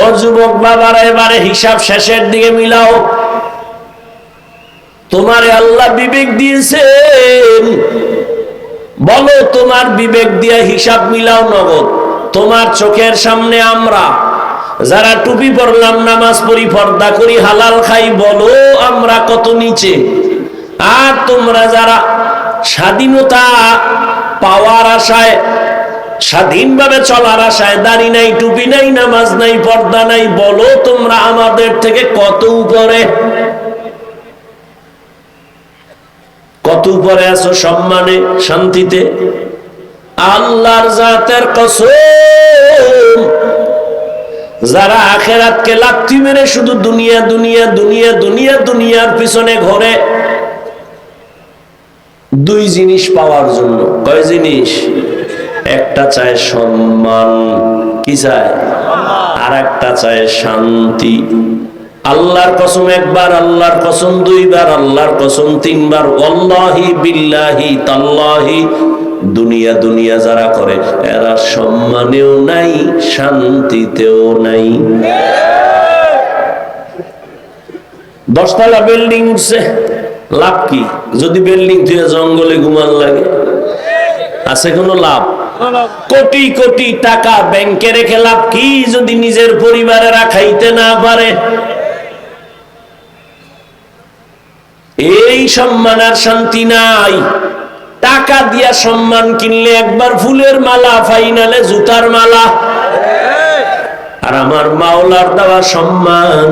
ও যুবক বাবারা, এবারে হিসাব শেষের দিকে মিলাও। তোমারে আল্লাহ বিবেক দিয়েছেন বলো, তোমার বিবেক দিয়ে হিসাব মিলাও নগদ। তোমার চোখের সামনে আমরা যারা টুপি পরলাম, নামাজ পড়ি, পর্দা করি, হালাল খাই, বলো, আমরা কত নিচে। আর তোমরা যারা স্বাধীনতা পাওয়ার আশায় স্বাধীনভাবে চলার আশায় দাড়ি নাই, টুপি নাই, নামাজ নাই, পর্দা নাই, বলো তোমরা আমাদের থেকে কত উপরে? কত উপরে আছো সম্মানে, শান্তিতে? আল্লাহর জাতের কসম, যারা আখেরাতকে লাথি মেরে শুধু দুনিয়া দুনিয়া দুনিয়া দুনিয়া, দুনিয়ার পিছনে ঘরে, দুই জিনিস পাওয়ার জন্য। কয় জিনিস? একটা চায় সম্মান, কি চায়? আর একটা চায় শান্তি। আল্লাহর কসম একবার, আল্লাহর কসম দুইবার, আল্লাহর কসম তিনবার। অল্লাহি বিল্লাহি তাল্লাহি, দুনিয়া দুনিয়া যারা করে, এরা সম্মানেও নাই, শান্তিতেও নাই। দশতলা বিল্ডিং লাভ কি? যদি বিল্ডিং থেকে জঙ্গলে ঘুমান লাগে, আছে কোনো লাভ? কোটি কোটি টাকা ব্যাংকে রেখে লাভ কি যদি নিজের পরিবারেরা খাইতে না পারে? এই সম্মান আর শান্তি নাই। টাকা দিয়া সম্মান কিনলে একবার ফুলের মালা, ফাইনালে জুতার মালা। আর আমার মাওলার দেওয়া সম্মান,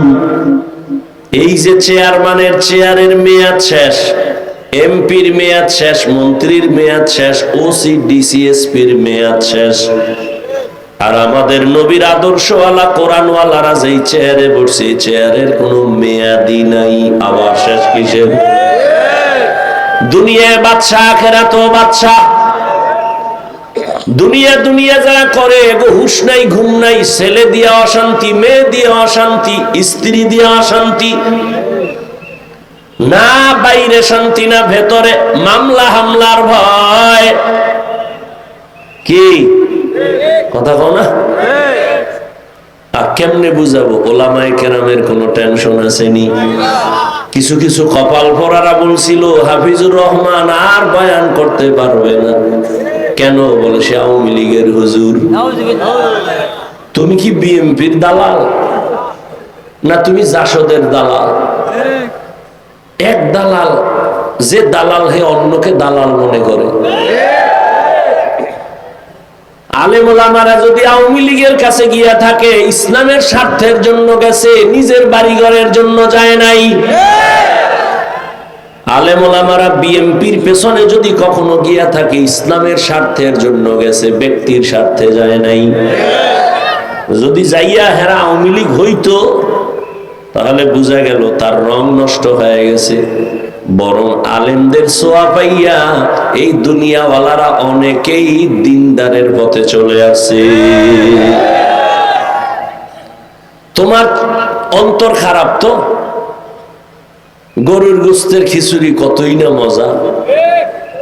এই যে চেয়ারম্যানের চেয়ারের মেয়াদ শেষ। এমপির মেয়াদ শেষ, মন্ত্রীর মেয়াদ শেষ ওসি ডিসিএসপির মেয়াদ শেষ। আর আমাদের নবীর আদর্শওয়ালা, কোরআনওয়ালারা যেই চেয়ারে বসছে চেয়ারের কোনো মেয়াদি নাই। আবার শেষ কিসের? দুনিয়ায় বাদশা আখেরা তো বাদশা দুনিয়া দুনিয়া যারা করে, এগো হুশ নাই, ঘুম নাই, ছেলে দিয়ে অশান্তি, মেয়ে দিয়ে অশান্তি, স্ত্রী দিয়ে অশান্তি। না বাইরে শান্তি, না ভেতরে মামলা, হামলার ভয়। কি? কথা কও না? আর কেমনে বুঝাবো? ওলামায় কেরামের কোনো টেনশন আসেনি? কিছু কিছু কপাল পরারা বলছিল, হাফিজুর রহমান আর বয়ান করতে পারবে না। কেন? বলে সে আওয়ামী লীগের হুজুর। তুমি কি বিএমপির দালাল? না তুমি জাসদের দালাল? এক দালাল, যে দালাল হে অন্যকে দালাল মনে করে। আলেমুলামারা যদি আওয়ামী লীগের কাছে গিয়া থাকে, ইসলামের স্বার্থের জন্য গেছে, নিজের জন্য যায় নাই। আলেমুলামারা বিএমপির পেছনে যদি কখনো গিয়া থাকে, ইসলামের স্বার্থের জন্য গেছে, ব্যক্তির স্বার্থে যায় নাই। যদি যাইয়া হেরা আওয়ামী লীগ হইতো তাহলে বোঝা গেল তার রং নষ্ট হয়ে গেছে। বরং আলেমদের সোয়া পাইয়া এই দুনিয়াওয়ালারা অনেকেই দিনদারের পথে চলে আসে তোমার অন্তর খারাপ তো? গরুর গোস্তের খিচুড়ি কতই না মজা।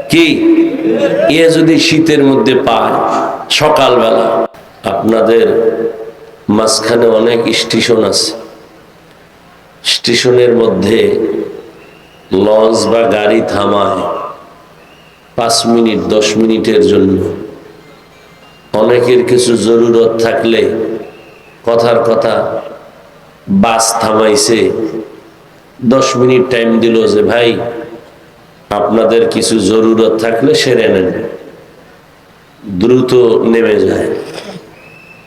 কি? এ যদি শীতের মধ্যে পায়, সকালবেলা। আপনাদের মাঝখানে অনেক স্টেশন আছে। স্টেশনের মধ্যে লঞ্চ বা গাড়ি থামায় পাঁচ মিনিট, দশ মিনিটের জন্য। অনেকের কিছু জরুরত থাকলে কথার কথা বাস থামাইছে। দশ মিনিট টাইম দিল যে, ভাই, আপনাদের কিছু জরুরত থাকলে সেরে নেন। দ্রুত নেমে যায়।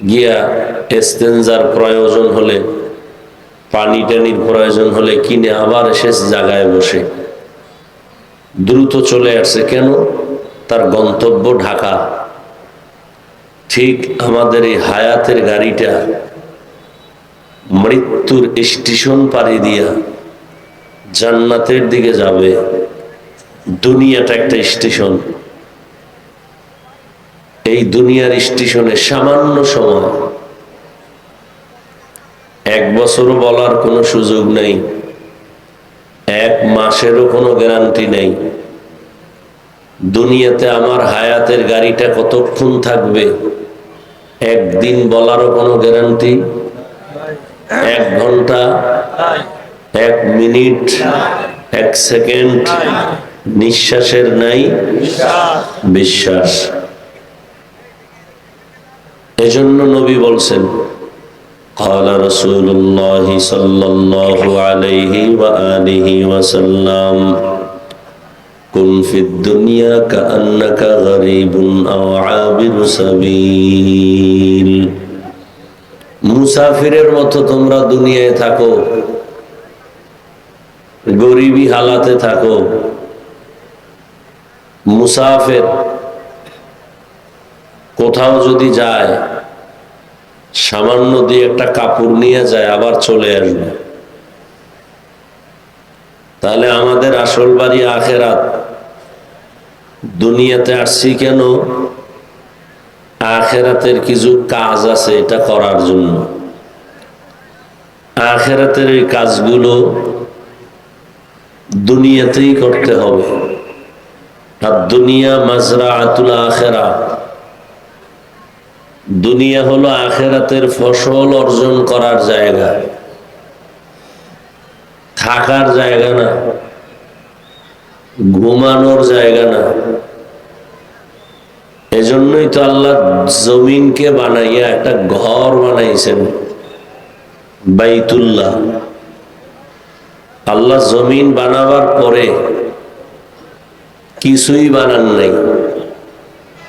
গিয়া এস্তেঞ্জার প্রয়োজন হলে পানি টানির প্রয়োজন হলে কিনে আবার শেষ জায়গায় বসে। দ্রুত চলে আসছে কেন? তার গন্তব্য ঢাকা। ঠিক আমাদের এই হায়াতের গাড়িটা মৃত্যুর স্টেশন পাড়ি দিয়া জান্নাতের দিকে যাবে। দুনিয়াটা একটা স্টেশন। এই দুনিয়ার স্টেশনে সামান্য সময় এক বছরও বলার কোনো সুযোগ নেই। এক মাসেরও কোনো গ্যারান্টি নেই। দুনিয়াতে আমার হায়াতের গাড়িটা কতক্ষণ থাকবে? একদিন বলারও কোনো গ্যারান্টি? এক ঘণ্টা? এক মিনিট? এক সেকেন্ড? নিঃশ্বাসের নাই? বিশ্বাস। এজন্য নবী বলছেন قال رسول الله صلى الله عليه وآله وسلم كن في الدنيا كأنك غريب أو عابر سبيل মুসাফিরের মতো তোমরা দুনিয়ায় থাকো গরিবী হালাতে থাকো মুসাফের কোথাও যদি যায় সামান্য দিয়ে একটা কাপড় নিয়ে যায়, আবার চলে আসবে। তাহলে আমাদের আসল বাড়ি আখেরাত। দুনিয়াতে আসছি কেন? আখেরাতের কিছু কাজ আছে এটা করার জন্য। আখেরাতের এই কাজগুলো দুনিয়াতেই করতে হবে। আর দুনিয়া মাজরা আতুল আখেরা দুনিয়া হলো আখেরাতের ফসল অর্জন করার জায়গা। থাকার জায়গা না। ঘুমানোর জায়গা না। এজন্যই তো আল্লাহ জমিনকে বানাইয়া একটা ঘর বানাইছেন, বাইতুল্লাহ। আল্লাহ জমিন বানাবার পরে কিছুই বানান নাই।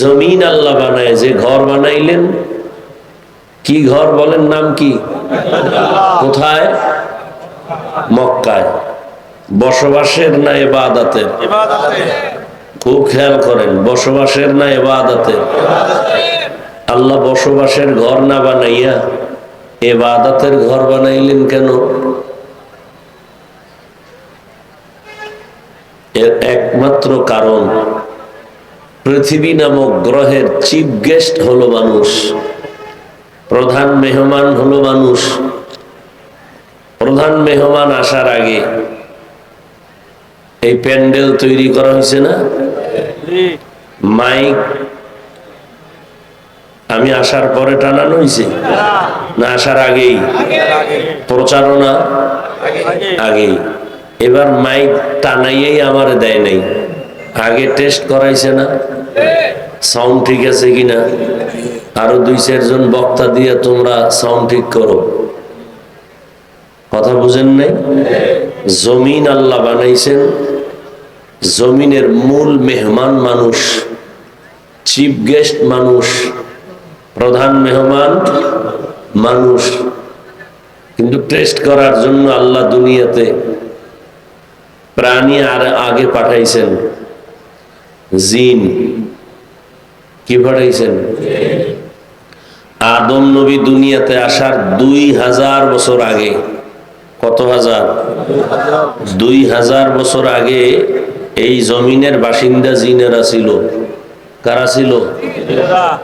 জমিন আল্লাহ বানায়, যে ঘর বানাইলেন। কি ঘর বলেন নাম কি? কোথায়? মক্কায়। বসবাসের না এবাদাতের? খুব খেয়াল করেন, বসবাসের না এবাদাতের? আল্লাহ বসবাসের ঘর না বানাইয়া এবাদাতের ঘর বানাইলেন কেন? এর একমাত্র কারণ পৃথিবী নামক গ্রহের চিফ গেস্ট হলো মানুষ, প্রধান মেহমান হলো মানুষ। প্রধান মেহমান আসার আগে এই প্যান্ডেল তৈরি করা হয়েছে না? মাইক আমি আসার পরে টানানো হয়েছে? না, আসার আগেই? প্রচারণা? আগেই। এবার মাইক টানাইয়েই আমার দেয় নাই। আগে টেস্ট করাইছে না? সাউন্ড ঠিক আছে কিনা? আরও দুই চারজন বক্তা দিয়ে তোমরা সাউন্ড ঠিক করো। কথা বুঝেন নাই? জমিন আল্লাহ বানাইছেন। জমিনের মূল মেহমান মানুষ, চিফ গেস্ট মানুষ, প্রধান মেহমান মানুষ। কিন্তু টেস্ট করার জন্য আল্লাহ দুনিয়াতে প্রাণী আর আগে পাঠাইছেন। জিন। কি পাঠাইছেন আদম নবী দুনিয়াতে আসার দুই হাজার বছর আগে, কত হাজার? দুই হাজার বছর আগে এই জমিনের বাসিন্দা জিনেরা ছিল। কারা ছিল?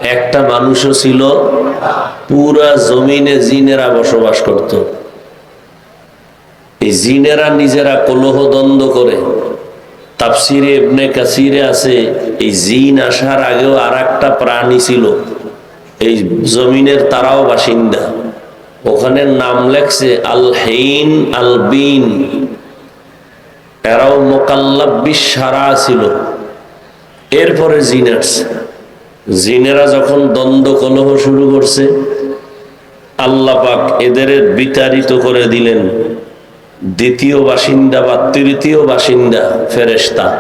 একটা মানুষও ছিল। পুরা জমিনে জিনেরা বসবাস করত। এই জিনেরা নিজেরা কলহ দ্বন্দ্ব করে। তাফসিরে এমনি কাসিরে আছে, এই জিন আসার আগেও আর একটা প্রাণী ছিল। এই জমিনের তারাও বাসিন্দা। ওখানে নাম লেখছে আল হেইন আল বিন এরাও মোকাল্লাব্বিস সারা ছিল। এরপরে জিন আসছে। জিনেরা যখন দ্বন্দ্ব কলহ শুরু করছে আল্লাপাক এদের বিতাড়িত করে দিলেন। দ্বিতীয় বাসিন্দা বা তৃতীয় বাসিন্দা ফেরেস্তা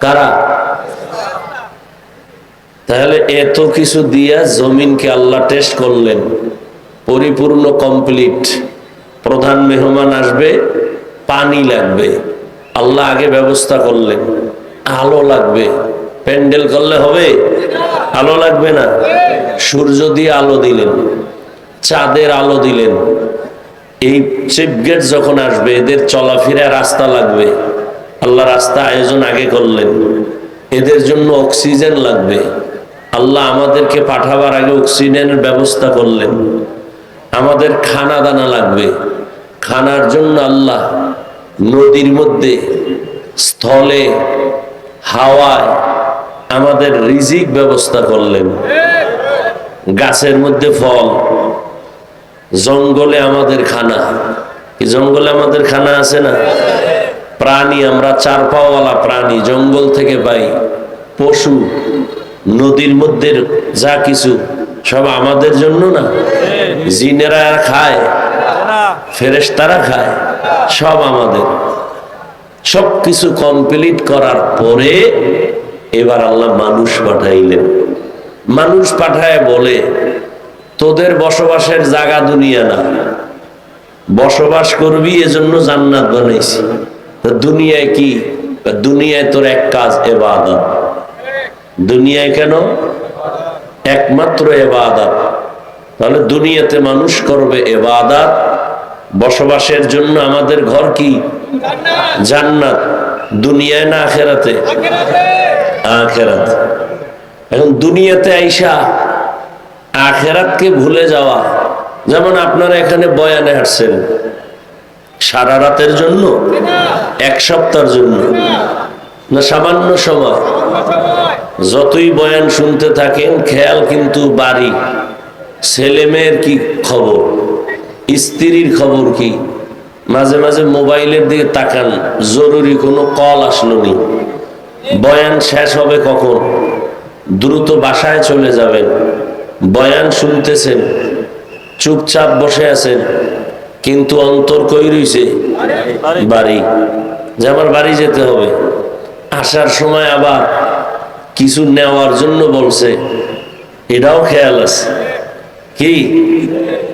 কারা? তাহলে এত কিছু দিয়া জমিনকে আল্লাহ টেস্ট করলেন। পরিপূর্ণ কমপ্লিট প্রধান মেহমান আসবে, পানি লাগবে। আল্লাহ আগে ব্যবস্থা করলেন। আলো লাগবে। প্যান্ডেল করলে হবে? আলো লাগবে না? সূর্য দিয়ে আলো দিলেন। চাঁদের আলো দিলেন। এই চিপ গেট যখন আসবে, এদের চলাফেরা রাস্তা লাগবে। আল্লাহ রাস্তা আয়োজন আগে করলেন। এদের জন্য অক্সিজেন লাগবে। আল্লাহ আমাদেরকে পাঠাবার আগে অক্সিজেনের ব্যবস্থা করলেন। আমাদের খানা দানা লাগবে। খানার জন্য আল্লাহ নদীর মধ্যে, স্থলে, হাওয়ায় আমাদের রিজিক ব্যবস্থা করলেন। গাছের মধ্যে ফল। জঙ্গলে আমাদের খানা। কি জঙ্গলে আমাদের খানা আছে না? প্রাণী, আমরা চার পাওয়ালা প্রাণী, জঙ্গল থেকে পাই। পশু, নদীর মধ্যে যা কিছু, সব আমাদের জন্য না? জিনেরা খায়, ফেরেশতারা খায়, সব আমাদের। সব কিছু কমপ্লিট করার পরে এবার আল্লাহ মানুষ পাঠাইলেন। মানুষ পাঠায় বলে তোদের বসবাসের জায়গা দুনিয়া না। বসবাস করবি, এজন্য জান্নাত বানাইছি। দুনিয়ায় কি? দুনিয়ায় তোর এক কাজ, এবাদত। দুনিয়ায় কেন? একমাত্র এবাদত। তাহলে দুনিয়াতে মানুষ করবে এবাদত। বসবাসের জন্য আমাদের ঘর কি? জান্নাত। দুনিয়ায় না আখেরাতে? আখেরাতে। এখন দুনিয়াতে আইসা আখেরাতকে ভুলে যাওয়া। যেমন আপনারা এখানে বয়ানে হাঁটছেন, সারা রাতের জন্য? এক সপ্তাহের জন্য? না, সামান্য সময়? যতই বয়ান শুনতে থাকেন, খেয়াল কিন্তু বাড়ি। ছেলে মেয়ের কি খবর? স্ত্রীর খবর কি? মাঝে মাঝে মোবাইলের দিকে তাকান, জরুরি কোনো কল আসলো নি। বয়ান শেষ হবে কখন? দ্রুত বাসায় চলে যাবেন। বয়ান শুনতেছেন চুপচাপ বসে আছেন কিন্তু অন্তর কই রইছে? বাড়ি। যে আমার বাড়ি যেতে হবে। আসার সময় আবার কিছু নেওয়ার জন্য বলছে। এটাও খেয়াল আছে। কি?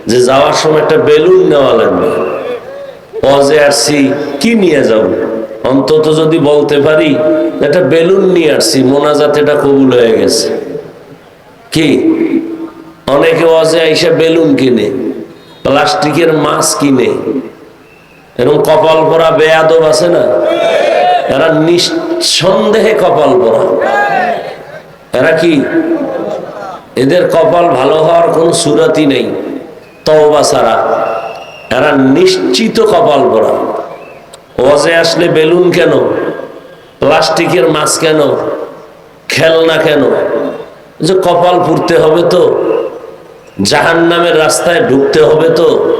যে যাওয়ার সময় একটা বেলুন নেওয়া লাগবে। অজে আসছি কি নিয়ে যাব? অন্তত যদি বলতে পারি একটা বেলুন নিয়ে আসছি মোনাজাত এটা কবুল হয়ে গেছে। কি? অনেকে অজে আইসা বেলুন কিনে, প্লাস্টিকের মাছ কিনে, এরকম কপাল পরা বেয়াদব আছে না? এরা নিঃসন্দেহে কপাল পরা এরা কি? এদের কপাল ভালো হওয়ার কোন সুরাতি নেই, তওবা ছাড়া। এরা নিশ্চিত কপাল পরা ওয়াজে আসলে বেলুন কেন? প্লাস্টিকের মাছ কেন? খেলনা কেন? যে কপাল পুড়তে হবে তো। জাহান নামের রাস্তায় ঢুকতে হবে তো।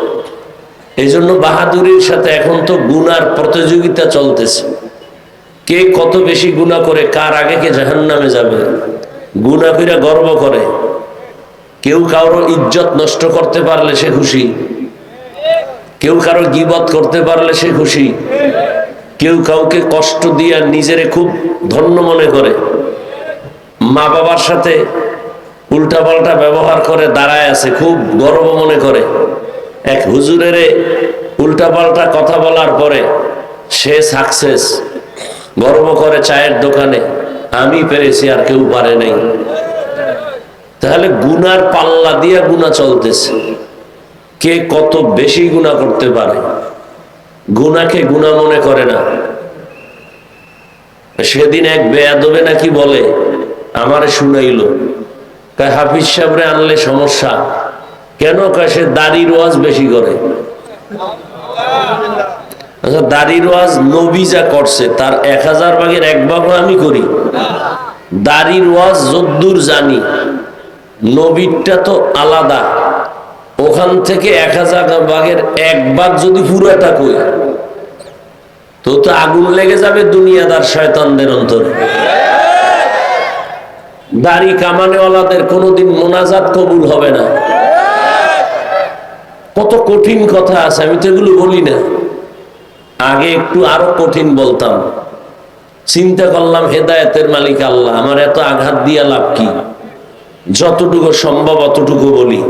এই জন্য বাহাদুরির সাথে এখন তো গুনার প্রতিযোগিতা চলতেছে। কে কত বেশি গুণা করে, কার আগে কে জাহান নামে যাবে? গুণা কইরা গর্ব করে। কেউ কারও ইজ্জত নষ্ট করতে পারলে সে খুশি। কেউ কারও গিবত করতে পারলে সে খুশি। কেউ কাউকে কষ্ট দিয়া নিজেরে খুব ধন্য মনে করে। মা বাবার সাথে উল্টাপাল্টা ব্যবহার করে দাঁড়ায় আছে, খুব গর্ব মনে করে। এক হুজুরের উল্টাপাল্টা কথা বলার পরে সে সাকসেস গর্ব করে চায়ের দোকানে, আমি পেরেছি, আর কেউ পারে নাই। তাহলে গুনার পাল্লা দিয়া গুণা চলতেছে। কে কত বেশি গুণা করতে পারে? গুনাকে গুণা মনে করে না। সেদিন এক বেয়াদবে নাকি বলে, আমারে শুনাইল। কয়, হাফিজ সাহেবরে আনলে সমস্যা। কেন? কয়, সে দাড়ির ওয়াজ বেশি করে। আচ্ছা দাড়ির ওয়াজ নবী যা করছে, তার এক হাজার ভাগের এক ভাগও আমি করি। দাড়ির ওয়াজ যদ্দূর জানি, নবীরটা তো আলাদা। ওখান থেকে এক হাজার ভাগের এক ভাগ যদি পুরোটা কই তো তো আগুন লেগে যাবে দুনিয়াদার শয়তানদের অন্তরে। দাড়ি কামানেওয়ালাদের কোনোদিন মোনাজাত কবুল হবে না। কত কঠিন কথা আছে, আমি তো এগুলো বলি না। আগে একটু আরও কঠিন বলতাম। চিন্তা করলাম, হেদায়েতের মালিক আল্লাহ, আমার এত আঘাত দিয়া লাভ কি? যতটুকু সম্ভব অতটুকু বলি।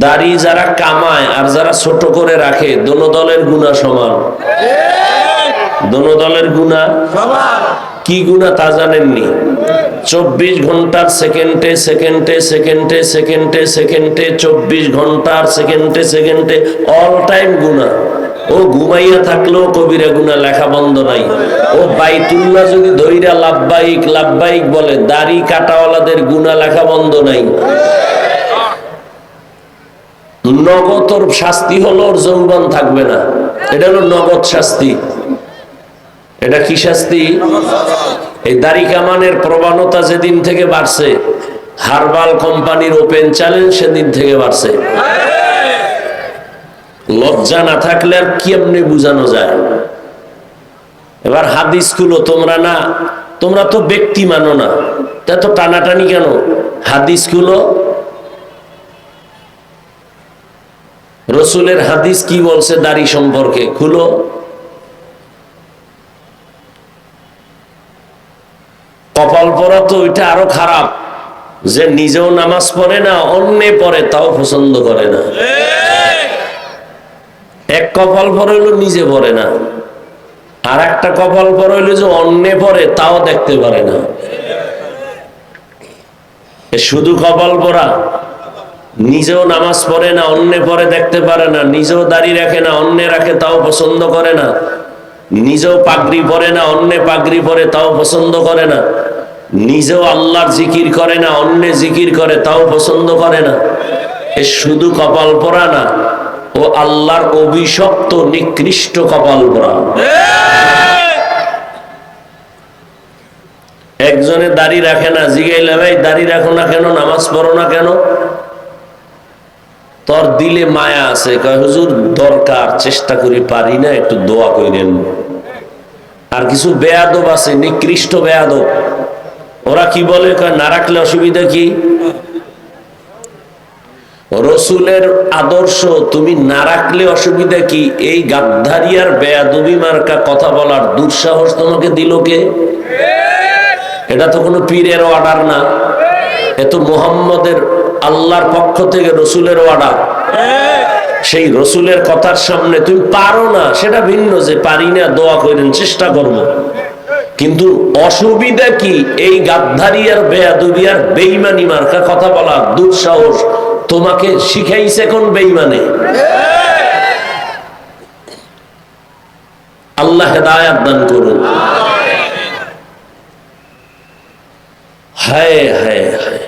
দাড়ি যারা কামায় আর যারা ছোট করে রাখে, দোনো দলের গুণা সমান। দোনো দলের গুণা কি গুণা তা জানেননি? চব্বিশ ঘণ্টার সেকেন্ডে সেকেন্ডে সেকেন্ডে সেকেন্ডে সেকেন্ডে, চব্বিশ ঘণ্টার সেকেন্ডে সেকেন্ডে অল টাইম গুণা। ও ঘুমাইয়া থাকলেও কবিরা গুণা লেখা বন্ধ নাই। ও বাইতুল্লাহ যদি ধৈরা লাভবাহিক লাভবাহিক বলে, দাড়ি কাটাওয়ালাদের গুণা লেখা বন্ধ নাই। নগদর শাস্তি হলো ওর যৌবন থাকবে না। এটা হলো নগদ শাস্তি। এটা কি শাস্তি? এই দাড়ি কামানের প্রবণতা যেদিন থেকে বাড়ছে, হারবাল কোম্পানির ওপেন চ্যালেঞ্জ সেদিন থেকে বাড়ছে। লজ্জা না থাকলে আর কেমনে বুঝানো যায়? এবার হাদিসগুলো তোমরা না, তোমরা তো ব্যক্তি মানো না। তা তো টানাটানি কেন? হাদিসগুলো রসুলের হাদিস কি বলছে দাড়ি সম্পর্কে? খুলো। কপাল পরা তো ওইটা আরও খারাপ। যে নিজেও নামাজ পড়ে না, অন্য পড়ে, তাও পছন্দ করে না। এক কপাল পরে হইল নিজে পড়ে না। আর একটা কপাল পরে হইল যে অন্য পরে তাও দেখতে পারে না। শুধু কপাল পরা। নিজেও নামাজ পড়ে না, অন্য পরে দেখতে পারে না। নিজেও দাড়ি রাখে না, অন্য রাখে, তাও পছন্দ করে না। নিজেও পাগড়ি পরে না, অন্য পাগড়ি পরে, তাও পছন্দ করে না। নিজেও আল্লাহর জিকির করে না, অন্য জিকির করে, তাও পছন্দ করে না। এ শুধু কপাল পরা না, ও আল্লাহর অভিশপ্ত, নিকৃষ্ট কপাল পরা একজনে দাড়ি রাখে না, জিগাইলে, ভাই, দাড়ি রাখো না কেন? নামাজ পড়ো না কেন? তোর দিলে মায়া আছে। হুজুর, দরকার, চেষ্টা করি, পারি না, একটু দোয়া করেন আর কিছু বেয়াদব আছে, নিকৃষ্ট বেয়াদব। ওরা কি বলে? না রাখলে অসুবিধা কি? রসুলের আদর্শ, তুমি না রাখলে অসুবিধা কি? এই গাদ্ধারিয়ার বেয়াদবি মার্কা কথা বলার দুঃসাহস তোমাকে দিল কে? এটা তো কোনো পীরের অর্ডার না। এ তো মোহাম্মদের আল্লাহর পক্ষ থেকে রসুলের অর্ডার সেই রসুলের কথার সামনে তুমি পারো না, সেটা ভিন্ন যে পারি না, দোয়া করেন, চেষ্টা করব। কিন্তু অসুবিধা কি? এই গাদ্ধারিয়ার বেয়াদুবিয়ার বেইমানি মার্কা কথা বলা দুঃসাহস। তোমাকে শিখাইছে কোন বেইমানে? আল্লাহ হেদায়াত দান করুন। হায় হায় হায়।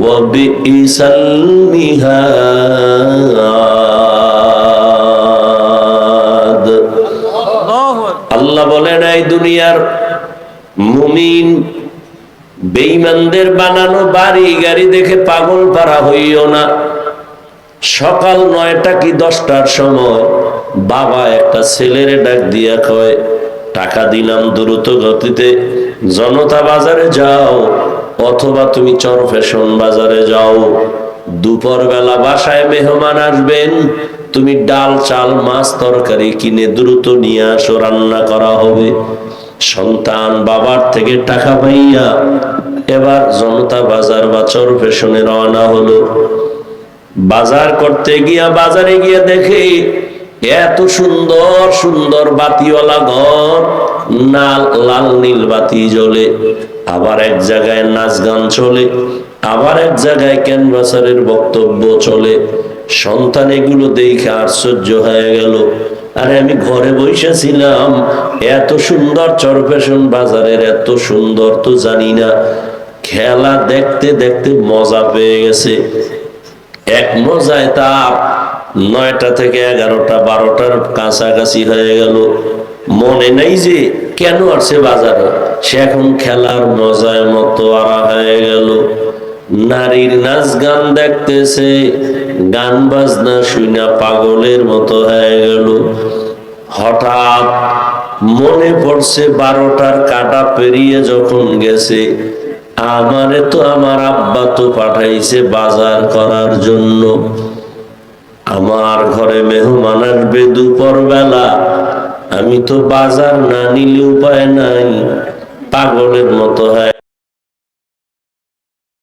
وبئس المهاد আল্লাহ বলেন এই দুনিয়ার মুমিন বেঈমানদের বানানো বাড়ি গাড়ি দেখে পাগল পারা হইও না সকাল নয়টা কি দশটার সময় বাবা একটা ছেলের ডাক দিয়া কয় টাকা দিলাম দ্রুত গতিতে জনতা বাজারে যাও অথবা তুমি চর ফ্যাশন বাজারে যাও। দুপুর বেলা বাসায় মেহমান আসবেন। তুমি ডাল, চাল, মাছ, তরকারি কিনে দ্রুত নিয়ে আসো, রান্না করা হবে। সন্তান বাবার থেকে টাকা পাইয়া এবার জনতা বাজার বা চর ফ্যাশনে রওনা হলো। বাজার করতে গিয়া বাজারে গিয়ে দেখে এত সুন্দর সুন্দর বাতিওয়ালা ঘর, নাল, লাল নীল বাতি জ্বলে, আবার এক জায়গায় নাচ গান চলে, আবার এক জায়গায় ক্যানভাসারের বক্তব্য চলে। সন্তান এগুলো দেখে আশ্চর্য হয়ে গেল। আরে আমি ঘরে বসেছিলাম এত সুন্দর চরপেশন বাজারের এত সুন্দর তো জানি না। খেলা দেখতে দেখতে মজা পেয়ে গেছে। এক মজায় তার নয়টা থেকে এগারোটা, বারোটার কাছাকাছি হয়ে গেল। মনে নেই যে কেন আসছে বাজারে। সে এখন খেলার মজায় মতো আরা হয়ে গেল। নারীর নাচ গান দেখতেছে, গান বাজনা শুনা পাগলের মতো হয়ে গেল। হঠাৎ মনে পড়ছে বারোটার কাটা পেরিয়ে যখন গেছে, আমারে তো আমার আব্বা তো পাঠাইছে বাজার করার জন্য। আমার ঘরে মেহমান আসবে দুপুর বেলা আমি তো বাজার না নিলে উপায় নাই। পাগলের মতো হয়।